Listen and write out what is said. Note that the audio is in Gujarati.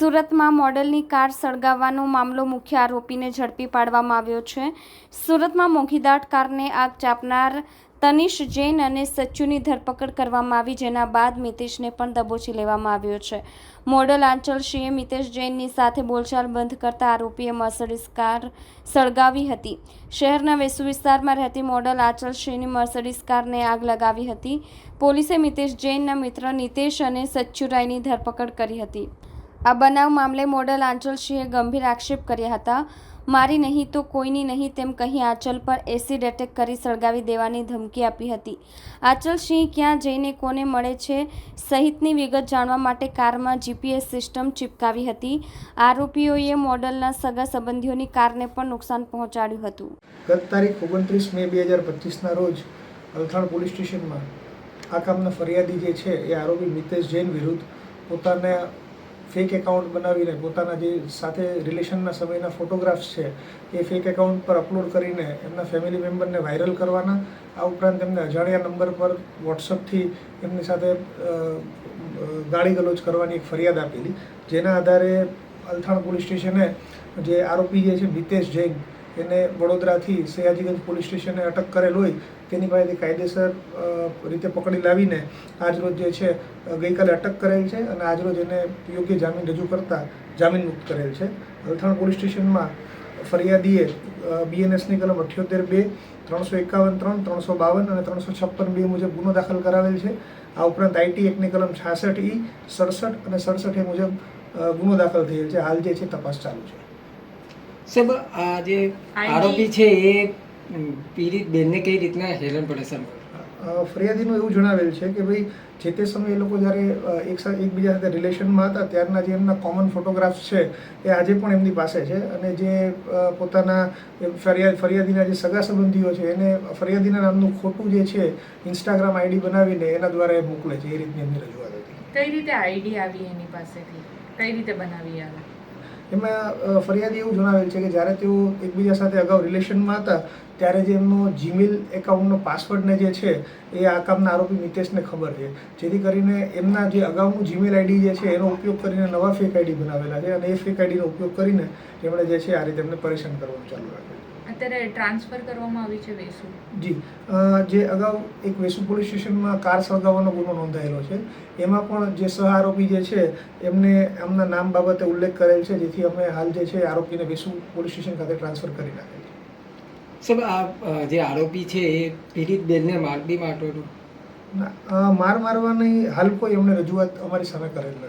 સુરતમાં મોડલની કાર સળગાવવાનો મામલો મુખ્ય આરોપીને ઝડપી પાડવામાં આવ્યો છે. સુરતમાં મોંઘીદાટ કારને આગ ચાપનાર તનિષ જૈન અને સચ્ચુની ધરપકડ કરવામાં આવી, જેના બાદ મિતેશને પણ દબોચી લેવામાં આવ્યો છે. મોડલ આંચલ સિંહે મિતેશ જૈનની સાથે બોલચાલ બંધ કરતા આરોપીએ મર્સડીઝ કાર સળગાવી હતી. શહેરના વેસુ વિસ્તારમાં રહેતી મોડલ આંચલ સિંહની મર્સડીઝ કારને આગ લગાવી હતી. પોલીસે મિતેશ જૈનના મિત્ર નિતેશ અને સચ્ચુરાયની ધરપકડ કરી હતી. આ બનાવ મામલે મોડલ આંચલ સિંહે ગંભીર આક્ષેપ કર્યા હતા. મારી નહીં તો કોઈની નહીં તેમ કહી આંચલ પર એસિડ એટેક કરી સળગાવી દેવાની ધમકી આપી હતી. આંચલ સિંહ ક્યાં જઈને કોને મળે છે સહિતની વિગત જાણવા માટે કારમાં જીપીએસ સિસ્ટમ ચિપકાવી હતી. આરોપીઓએ મોડલના સગા સંબંધીઓની કારને પણ નુકસાન પહોંચાડ્યું હતું. ગત તારીખ ઓગણત્રીસ મે બે હજાર પચીસના રોજ અલથાણ પોલીસ સ્ટેશનમાં આ કામના ફરિયાદી જે છે એ આરોપી મિતેશ જૈન વિરુદ્ધ પોતાના ફેક એકાઉન્ટ બનાવીને પોતાના જે સાથે રિલેશનના સમયના ફોટોગ્રાફ્સ છે, એ ફેક એકાઉન્ટ પર અપલોડ કરીને એમના ફેમિલી મેમ્બરને વાયરલ કરવાના. આ ઉપરાંત એમને અજાણ્યા નંબર પર વોટ્સઅપથી એમની સાથે ગાળી ગલોચ કરવાની એક ફરિયાદ આપેલી. જેના આધારે અલથાણ પોલીસ સ્ટેશને જે આરોપી જે છે મિતેશ જૈન એને વડોદરાથી સયાજીગંજ પોલીસ સ્ટેશને અટક કરેલ હોય, તેની પાસેથી કાયદેસર રીતે પકડી લાવીને આજરોજ જે છે ગઈકાલે અટક કરેલ છે અને આજરોજ એને યોગ્ય જામીન રજૂ કરતાં જામીન મુક્ત કરેલ છે. અલથાણ પોલીસ સ્ટેશનમાં ફરિયાદીએ બીએનએસની કલમ અઠ્યોતેર બે, ત્રણસો એકાવન ત્રણ, ત્રણસો બાવન અને ત્રણસો છપ્પન બે મુજબ ગુનો દાખલ કરાવેલ છે. આ ઉપરાંત આઈટી એકની કલમ છાસઠ ઈ, સડસઠ અને સડસઠ એ મુજબ ગુનો દાખલ થયેલ છે. હાલ જે છે, તપાસ ચાલુ છે. સાહેબ આ જે આરોપી છે એ પીડિત બેનને કઈ રીતના હેરાન પરેશાન? ફરિયાદીનું એવું જણાવેલ છે કે ભાઈ જે તે સમયે એ લોકો જ્યારે એક સાથે એકબીજા સાથે રિલેશનમાં હતા ત્યારના જે એમના કોમન ફોટોગ્રાફ્સ છે એ આજે પણ એમની પાસે છે અને જે પોતાના ફરિયાદ ફરિયાદીના જે સગા સંબંધીઓ છે એને ફરિયાદીના નામનું ખોટું જે છે ઇન્સ્ટાગ્રામ આઈડી બનાવીને એના દ્વારા એ મોકલે છે એ રીતની એમની રજૂઆત હતી. કઈ રીતે આઈડી આવી એની પાસેથી? કઈ રીતે બનાવી આવે? એમાં ફરિયાદ એવું જણાવેલ છે કે જ્યારે તેઓ એકબીજા સાથે અગાઉ રિલેશનમાં હતા, ત્યારે જે એમનો જીમેલ એકાઉન્ટનો પાસવર્ડને જે છે, એ આ કામના આરોપી મિતેશને ખબર છે. જેથી કરીને એમના જે અગાઉનું જીમેલ આઈડી જે છે, એનો ઉપયોગ કરીને નવા ફેક આઈડી બનાવેલા છે અને એ ફેક આઈડીનો ઉપયોગ કરીને એમણે જે છે, આ રીતે એમને પરેશાન કરવાનું ચાલુ રાખ્યું અત્યારે ટ્રાન્સફર કરવામાં આવી છે વેસુ. જી. જે અગાઉ એક વેસુ પોલીસ સ્ટેશનમાં કાર સળગાવવાનો ગુનો નોંધાયેલો છે. એમાં પણ જે સહ આરોપી જે છે એમને એમના નામ બાબતે ઉલ્લેખ કરેલ છે જેથી અમે હાલ જે છે આરોપીને વેસુ પોલીસ સ્ટેશન ખાતે ટ્રાન્સફર કરી નાખેલ છે. સાહેબ આ જે આરોપી છે એ પીડિત બેનને મારબી માટો હતો? ના, માર મારવાની હાલ કોઈ એમણે રજૂઆત અમારી સામે કરેલ નથી.